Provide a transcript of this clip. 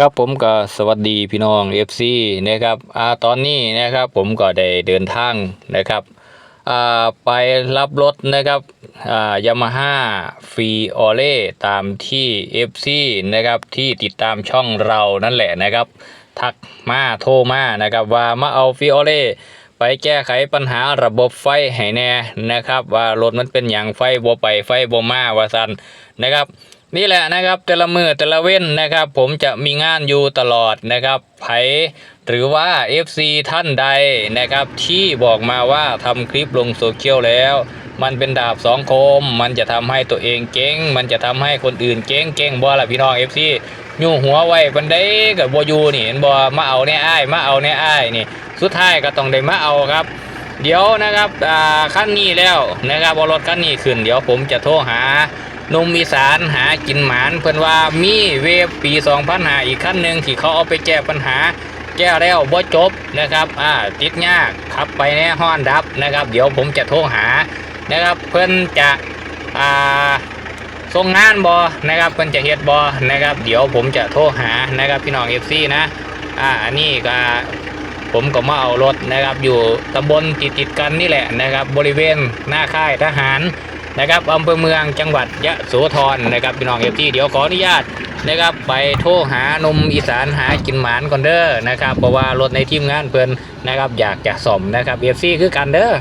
ครับผมก็สวัสดีพี่น้อง FC นะครับอ่าตอนนี้นะครับผมก็ได้เดินทางนะครับอ่าไปรับรถนะครับอ่ายามาฮ่าฟีออเล่ตามที่ FC นะครับที่ติดตามช่องเรานั่นแหละนะครับ ทักมาโทรมานะครับว่ามาเอาฟีออเล่ไปแก้ไขปัญหาระบบไฟให้แน่นะครับ ว่ารถมันเป็นอย่างไฟบ่ไปไฟบ่มาว่าซันนะครับ นี่แหละนะครับแต่ละมือแต่ละเว้นนะครับ ผมจะมีงานอยู่ตลอดนะครับไผหรือว่า FC ท่านใดนะครับ ที่บอกมาว่าทำคลิปลงโซเชียลแล้ว มันเป็นดาบสองคม มันจะทำให้ตัวเองเก่งมันจะทำให้คนอื่นเก่งเก่งบ่ล่ะพี่น้อง FC ยู่หัวไว้ปันได้กับบ่อยู่นี่เห็นบ่มาเอาแน่อ้ายมาเอาแน่อ้ายนี่ สุดท้ายก็ต้องได้มาเอาครับ เดี๋ยวนะครับอ่าขั้นนี้แล้วนะครับเอารถขั้นนี้ขึ้น เดี๋ยวผมจะโทรหานุ่มอีสานหากินหมานเพิ่อนว่ามีเวฟปี2005อีกขั้นหนึ่งที่เขาเอาไปแก้ปัญหา แก้แล้วบ่จบนะครับอ่าติดยากขับไปแน่ห้อนดับนะครับ เดี๋ยวผมจะโทรหานะครับ เพิ่อนจะอ่าส่งงานบอนะครับเพิ่อนจะเฮ็ดบอนะครับ เดี๋ยวผมจะโทรหานะครับพี่น้อง FC นะอ่าอันนี้ก็ ผมก็มาเอารถนะครับ อยู่ตำบลติดติดกันนี่แหละนะครับ บริเวณหน้าค่ายทหารนะครับอำเภอเมืองจังหวัดยะโสธรนะครับพี่น้องเอฟซีเดี๋ยวขออนุญาตนะครับไปโทรหานมอีสานหากินหมานก่อนเด้อนะครับเพราะว่ารถในทีมงานเพิ่นนะครับอยากจะสมนะครับเอฟซีคือกันเด้อ